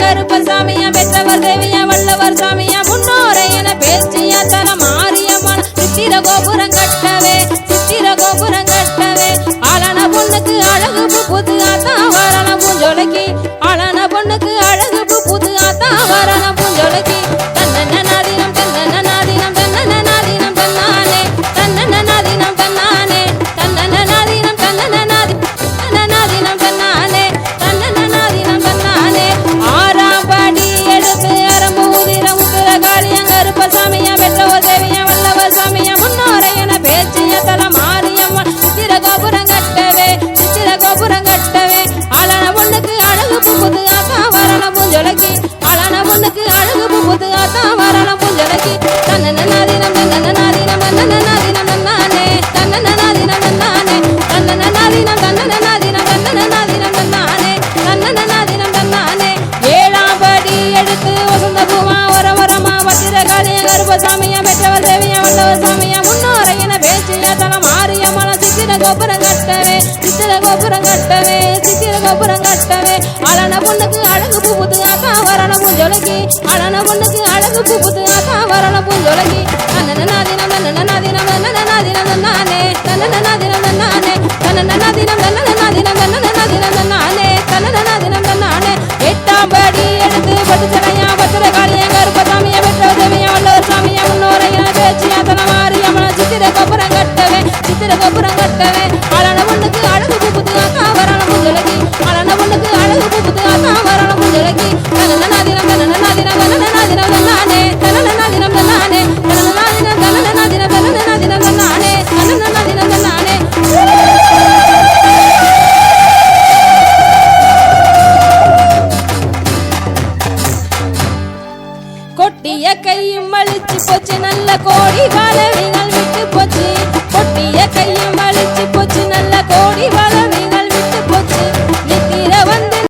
கருப்பர் சாமியா பெற்றவர் தேவியா வல்லவர் சாமியா முன்னோரை என பேசிய தர மாரியம்மன். சித்திர கோபுரம் கட்டவே ஊத்து ஆத்தா வரலாம் புஞ்சலைக்கு தன்னன நாதினம் தன்னன நாதினம் தன்னன நாதினம் நன்னானே தன்னன நாதினம் நன்னானே தன்னன நாதினம் தன்னன நாதினம் தன்னன நாதினம் நன்னானே தன்னன நாதினம் நன்னானே ஏழாம் படி எடுத்து வசந்த பூமா வர வரமா வத்திர காளிய கருப்பசாமியா பெற்றவர் தேவியா வல்லவர் சாமியா முன்னோரையின பேச்சு ஏத்தனம் ஆரியமல சித்திர கோபுரம் கட்டவே சித்திர கோபுரம் கட்டவே சித்திர கோபுரம் கட்டவே. அழன பொண்ணுக்கு அழகு பூப்புது அக்கா வரண பூஞ்சொலக்கி அழன பொண்ணுக்கு அழகு பூப்புது அக்கா வரண பூஞ்சொலக்கி நன்னநாதினம் நன்னநாதினம் நன்னநாதினம் நானே நன்னநாதினம் நானே நன்னநாதினம் నల్ల కోడి బలవింగ